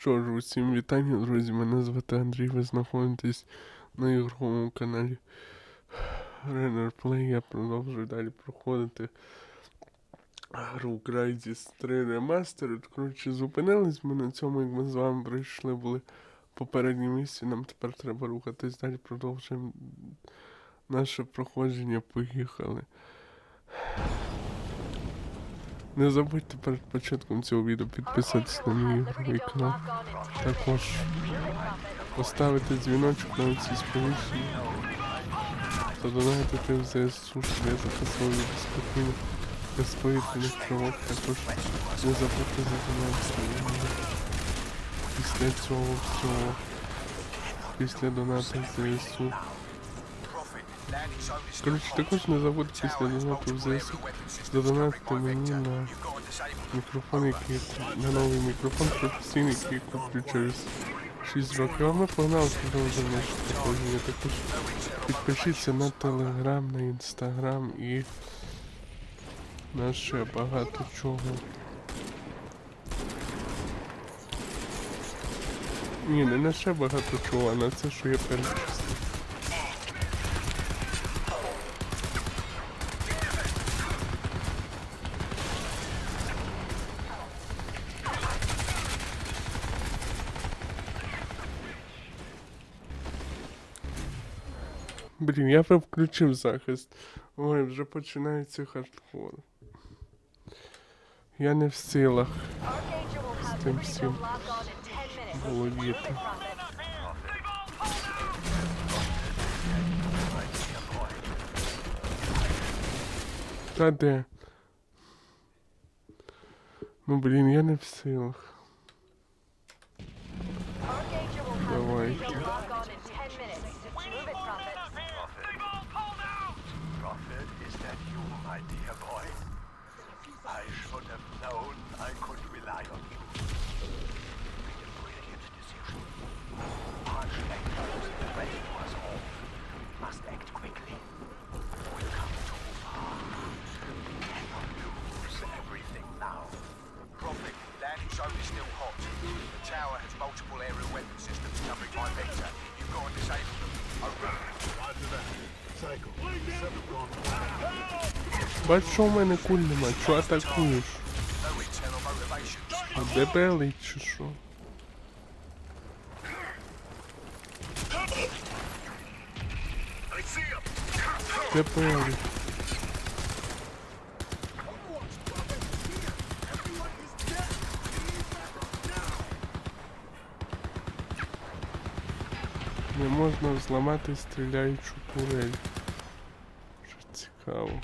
Що ж, усім вітання, друзі. Мене звати Андрій. Ви знаходитесь на ігровому каналі Renner Play. Я продовжую далі проходити гру Crysis 3 Remastered. Коротше, зупинились ми на цьому, як ми з вами прийшли, були в попередній місці. Нам тепер треба рухатись далі. Продовжуємо наше проходження. Поїхали. Не забудьте перед початком цього відео підписатись на мій ігровий канал. Також поставити дзвіночок на ці сповіщення. Задонатити в ЗСУ, щоб я записував відео спокійно без повітряних тривог. Також не забудьте задонатити. Після цього всього, після донату в ЗСУ. Коротше, також не забудьте після донату в ЗСУ задонатити мені на мікрофон, який на новий мікрофон професійний, який куплю через 6 років. А ми погнали продовжуємо наше проходження. Також підпишіться на телеграм, на інстаграм і на ще багато чого. Ні, не на ще багато чого, а на це, що я перечислив. Блін, я би включив захист. Ой, вже починається хардкор. Я не в силах З тим всім володіти. Та де? Ну блін, я не в силах. Бач, що в мене куль нема, чого атакуєш? Дебелий чи що? Дебелий. Не можна зламати стріляючу турель. Що цікаво.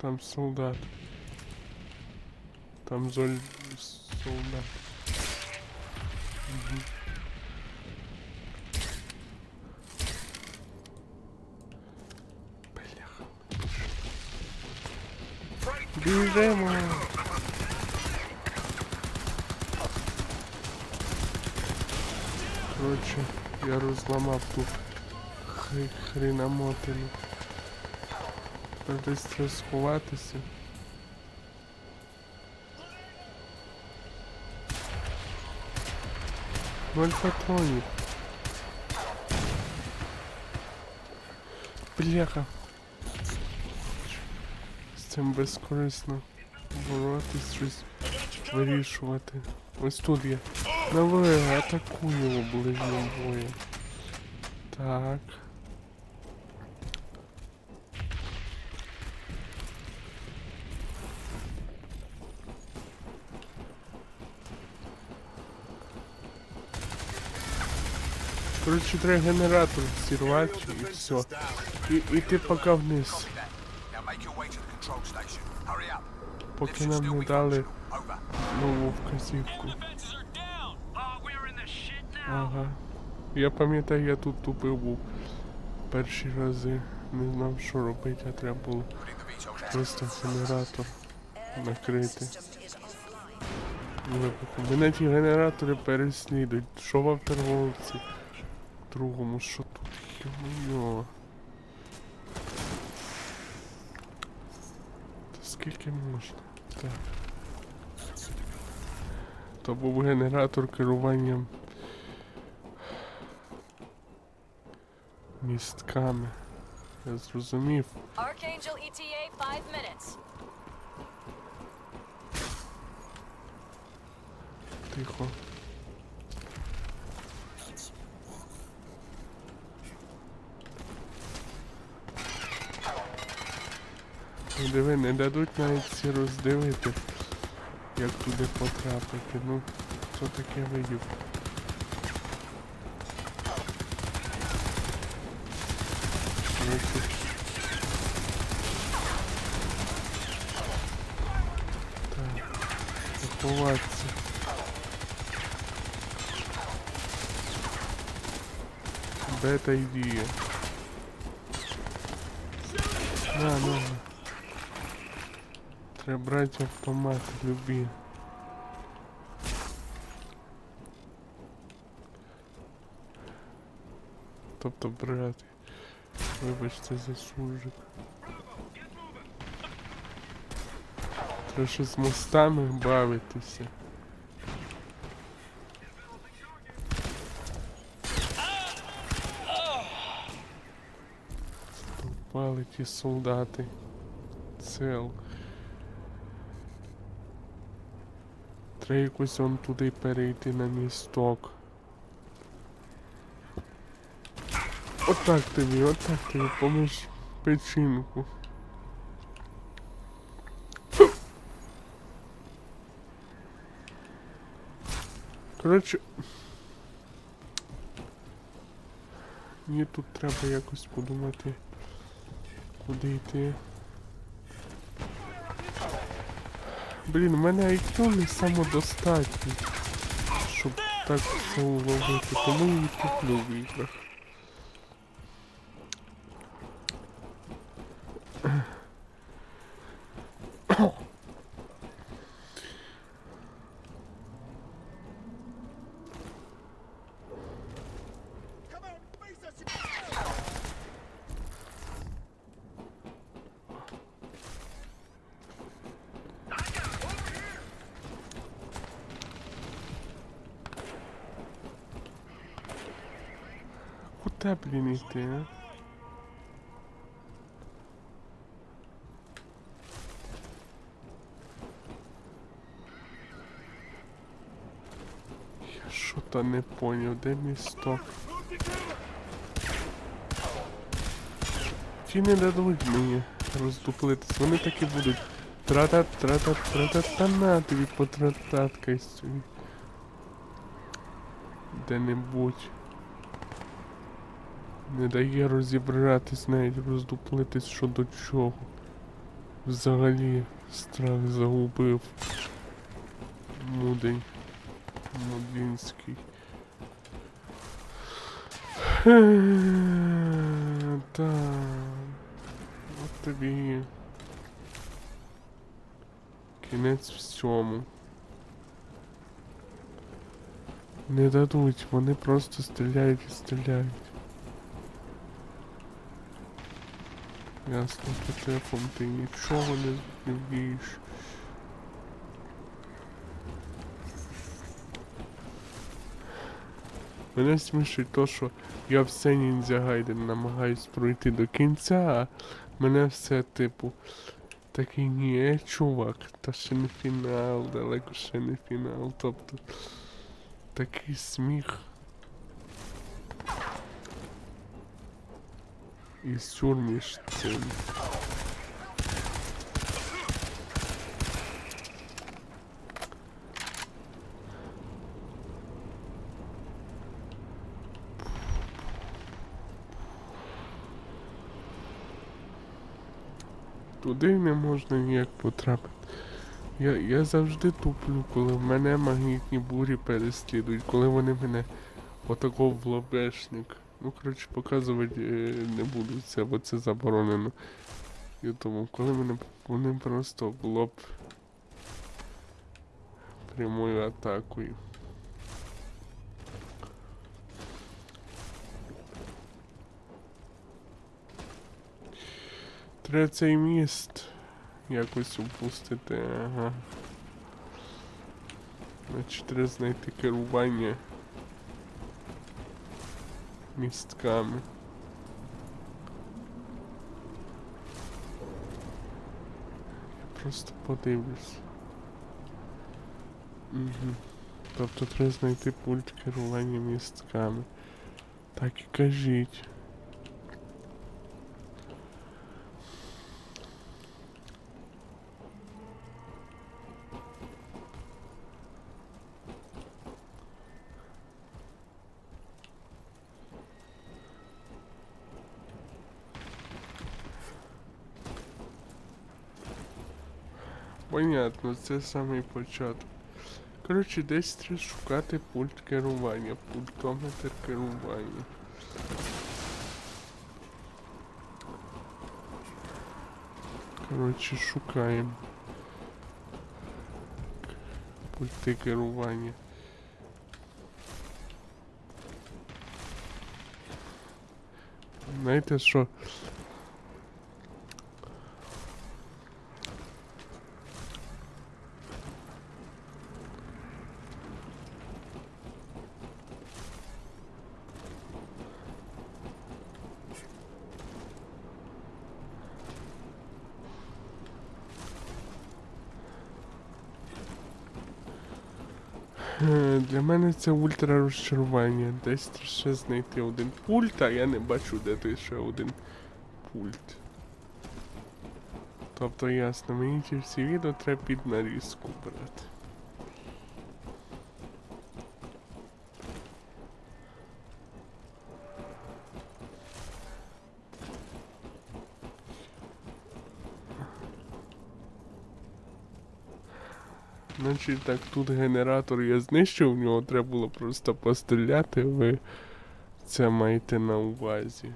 Там солдат. Там золь... солдат. Угу. Бляха. Бежим! Короче, я разломал тут хреномотину. Тепер десь треба сховатися. Ноль патронів. Бляха. З цим безкорисно боротись, щось вирішувати. Ось тут є. Давай, атакую ближнім боєм. Так. Коротше, треба генератор зірвати і все. І, і ти поки вниз. Поки нам не дали нову вказівку. Ага. Я пам'ятаю, я тут тупив був перші рази. Не знав, що робити, а треба було просто генератор накрити. Мене ті генератори переслідують. Що вам торговці? Другому, що тут? Йо-моє. Та скільки можна? Так. То був генератор керуванням містками. Я зрозумів. Archangel ETA, five minutes. Тихо. Диви, не дадуть навіть всі роздивити, як туди потрапити. Ну, що таке видів? Так, заховатися. Бета ідея. На, на, на. Треба брати автомат, любі. Тобто брати. Вибачте за суржик. Треба ще з мостами бавитися. Впали ті солдати. Цел. Треба якось он туди перейти на місток. Отак тобі, отак тобі, поміж печінку. Коротше. Мені тут треба якось подумати, куди йти. Блін, у мене IQ не самодостатній, щоб так все уловити, тому і куплю в іграх. Куда, блін, йти, а? Я що-то не поняв, де місток? Ті не дадуть мені роздуплитись, вони так і будуть. Тратат, тратат, тратат, та на тобі потрататкайся. Де-небудь. Не дає розібратись, навіть роздуплитись що до чого. Взагалі страх загубив. Мудень. Мудінський. Так. От тобі. Кінець всьому. Не дадуть, вони просто стріляють і стріляють. Ясно, по телефон ти нічого не вмієш. Мене смішить то, що я все ніндзя Гайден намагаюсь пройти до кінця, а мене все типу. Такий ні, чувак, та ще не фінал, далеко ще не фінал. Тобто такий сміх. із Чурмішцем. Туди не можна ніяк потрапити. Я я завжди туплю, коли в мене магнітні бурі переслідують, коли вони мене отаков в лобешник. Ну, коротше, показувати е, не буду це, бо це заборонено. Тому, коли мене вони просто в лоб прямою атакою. Треба цей міст якось упустити, ага. Значить, треба знайти керування містками. Я просто подивлюсь. Угу. Тобто треба знайти пульт керування містками. Так і кажіть. Понятно, це самий початок. Коротше, десь треба шукати пульт керування, пультометр керування. Коротше, шукаємо. Пульти керування. Знаєте що? Е, Для мене це ультра розчарування. Десь ще знайти один пульт, а я не бачу, де той ще один пульт. Тобто ясно, мені ці всі відео треба під нарізку брати. Значить так, тут генератор я знищив, в нього треба було просто постріляти, ви це маєте на увазі.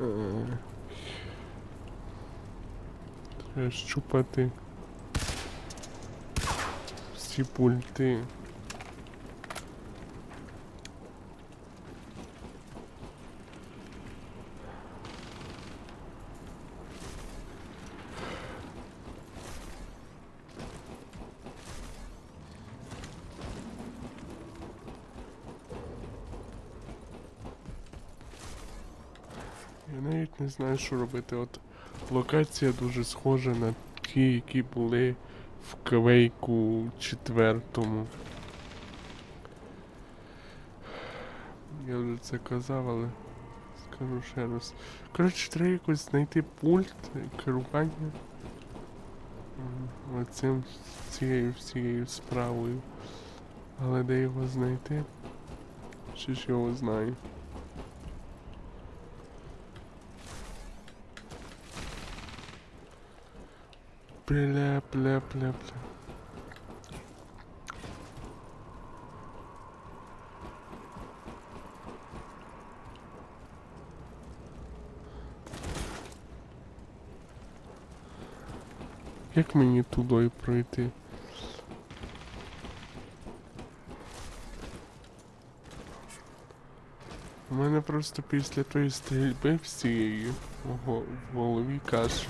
Треба щупати всі пульти. Я знаю, що робити. От локація дуже схожа на ті, які були в квейку четвертому. Я вже це казав, але скажу ще раз. Коротше, треба якось знайти пульт керування оцим цією всією справою. Але де його знайти? Чи ж його знаю? Бля, бля, бля, бля. Як мені туди пройти? У мене просто після тої стрільби всієї в голові каша.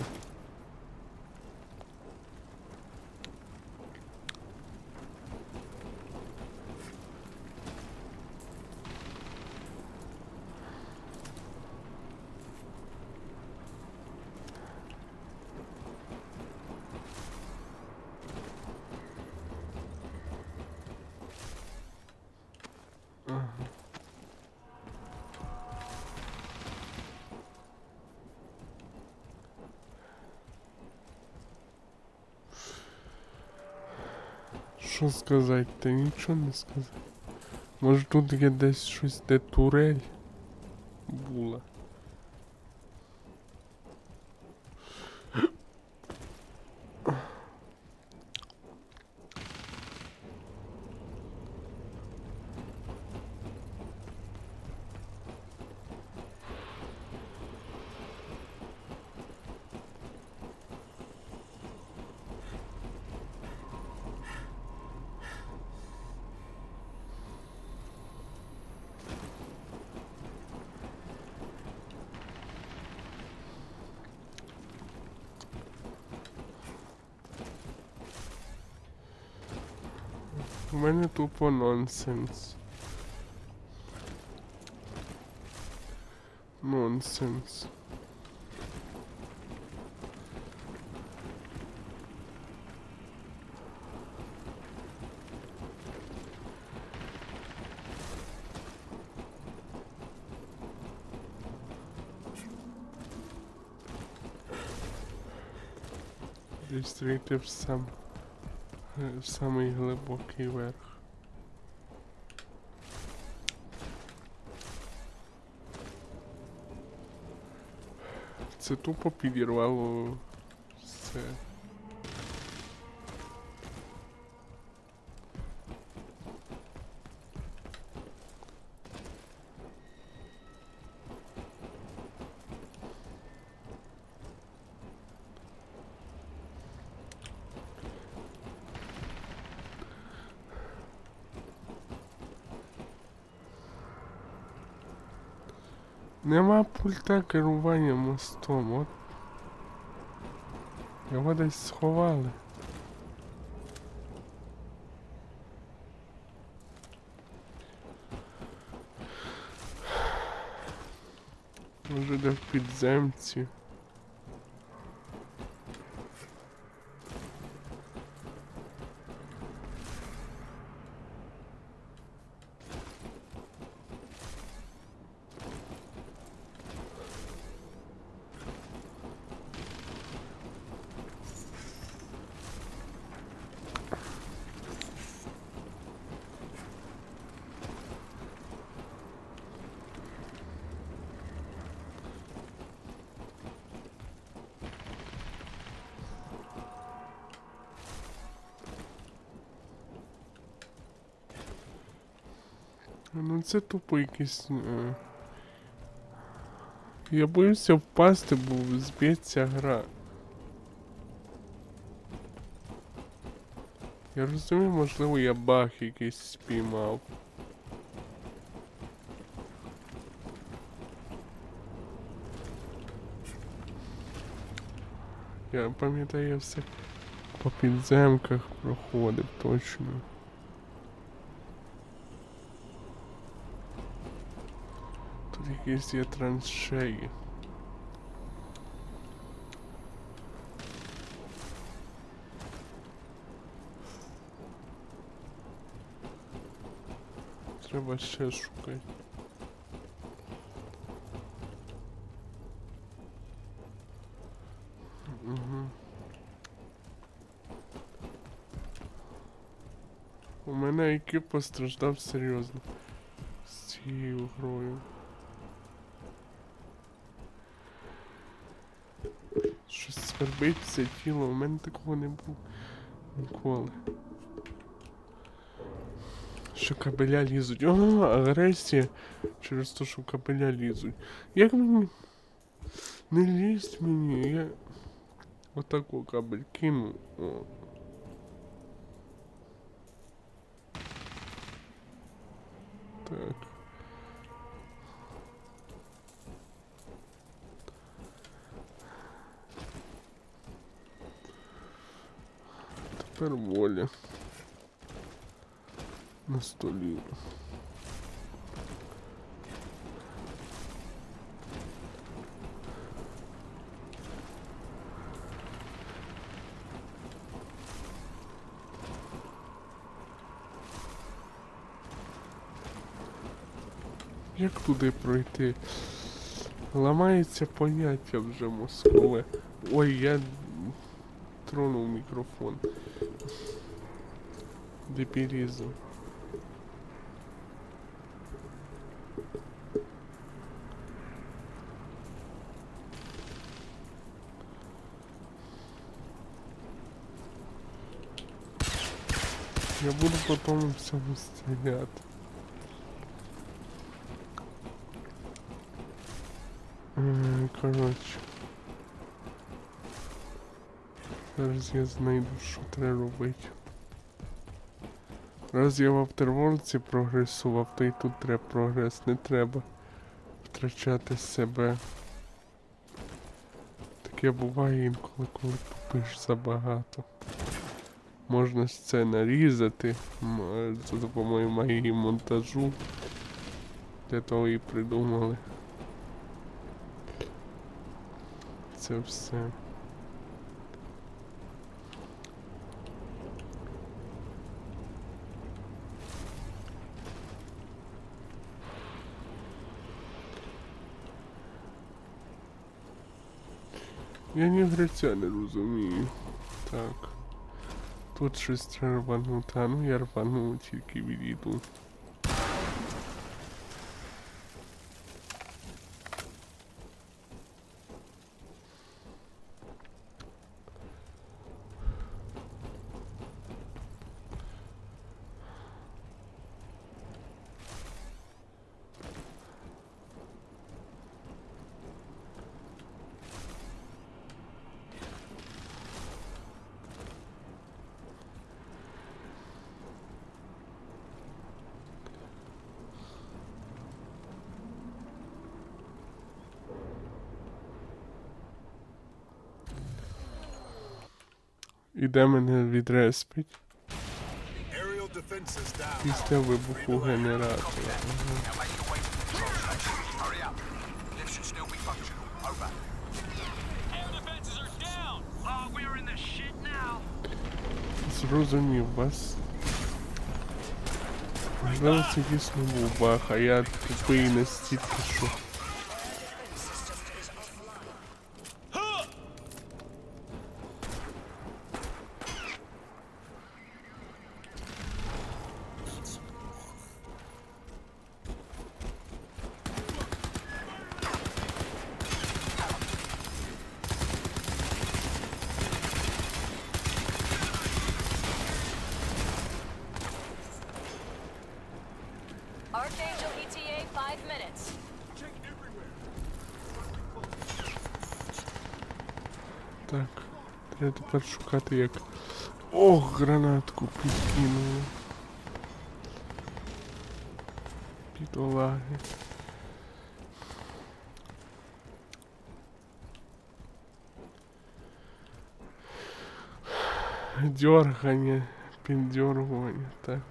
Що сказати? Та нічого не сказати. Може тут є десь щось, де турель У мене тупо нонсенс. Нонсенс. Десь вийти в сам е, в самий глибокий верх. Це тупо підірвало все. Нема пульта керування мостом, от. Його десь сховали. Може де в підземці. Ну це тупо якийсь. Е... Я боюся впасти, бо зб'ється гра. Я розумію, можливо, я баг якийсь спіймав. Я пам'ятаю, я все по підземках проходив точно. Тут якісь є траншеї. Треба ще шукати. Угу. У мене IQ постраждав серйозно з цією грою. Щось тіло, у мене такого не було ніколи. Що кабеля лізуть. О, агресія через те, що кабеля лізуть. Як мені. Не лізь мені, я. Отако кабель кину. О. Так. Тепер воля. На столі. Як туди пройти? Ламається поняття вже мозкове. Ой, я тронув мікрофон. Дебілізм. Я буду потом всьому стріляти. М, Коротше. Зараз я знайду, що треба робити. Раз я в авторволці прогресував, то і тут треба прогрес, не треба втрачати себе. Таке буває інколи, коли тупиш забагато. Можна ж це нарізати за допомогою магії монтажу. Для того і придумали. Це все. Я ні гриця не розумію. Так. Тут щось треба рванути, а ну я рвану, тільки відійду. Oh, we're in the shit now. Зрозумів вас. Можливо, це дійсно був баг, а я тупий настільки, що. Так. Треба тепер шукати як. Ох, гранатку підкинули. Бідолаги. Дергання, піддергування, так.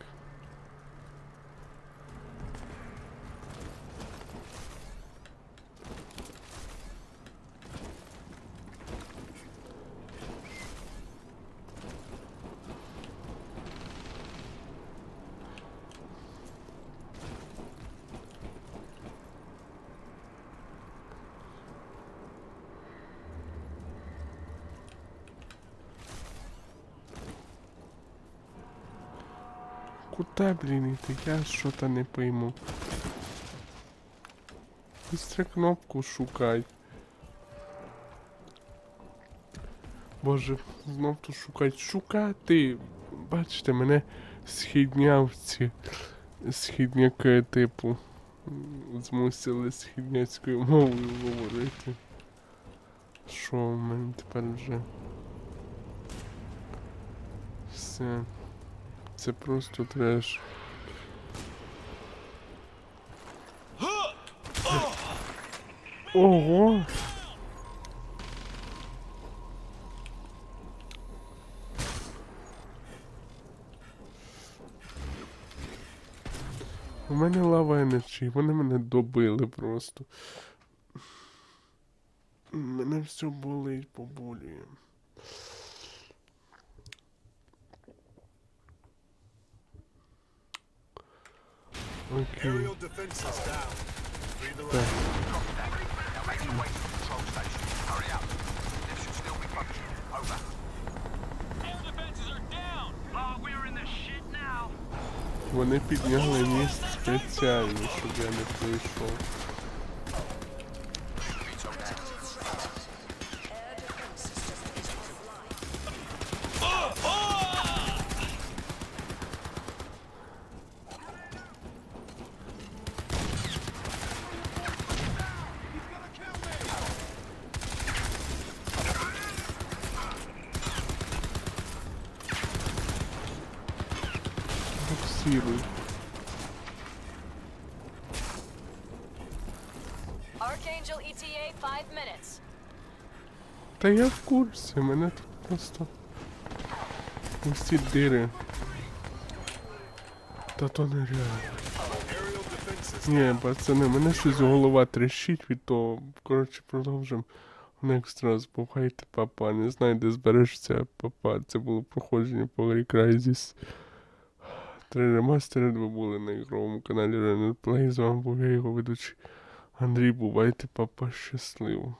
Куда, блін, іти? Я що-то не пойму. Быстро кнопку шукай. Боже, знов тут шукать. Шукати. Бачите, мене східнявці. Східняки типу. Змусили східняцькою мовою говорити. Що в мене тепер вже? Все. Це просто треш. Ого! У мене лава енерджі, вони мене добили просто. Мене все болить, поболює. Окей. Aerial defenses down. Free the Так. Copy that. Now make your way to the control station. Hurry up. Lift should still be functional. Over. Air defenses are down. Oh, we're in the shit now. Вони підняли міст спеціально, щоб я не прийшов. Буксируй. Archangel ETA, five minutes. Та я в курсі, мене тут просто усі дири. Та то нереально. Ні, пацани, мене щось голова трещить від того. Коротше, продовжимо. Next раз бухайте, папа. Не знаю, де зберешся, папа. Це було проходження по Crysis. Три ремастери ви були на ігровому каналі Renner Play. З вами був я його ведучий Андрій. Бувайте, папа, щасливо.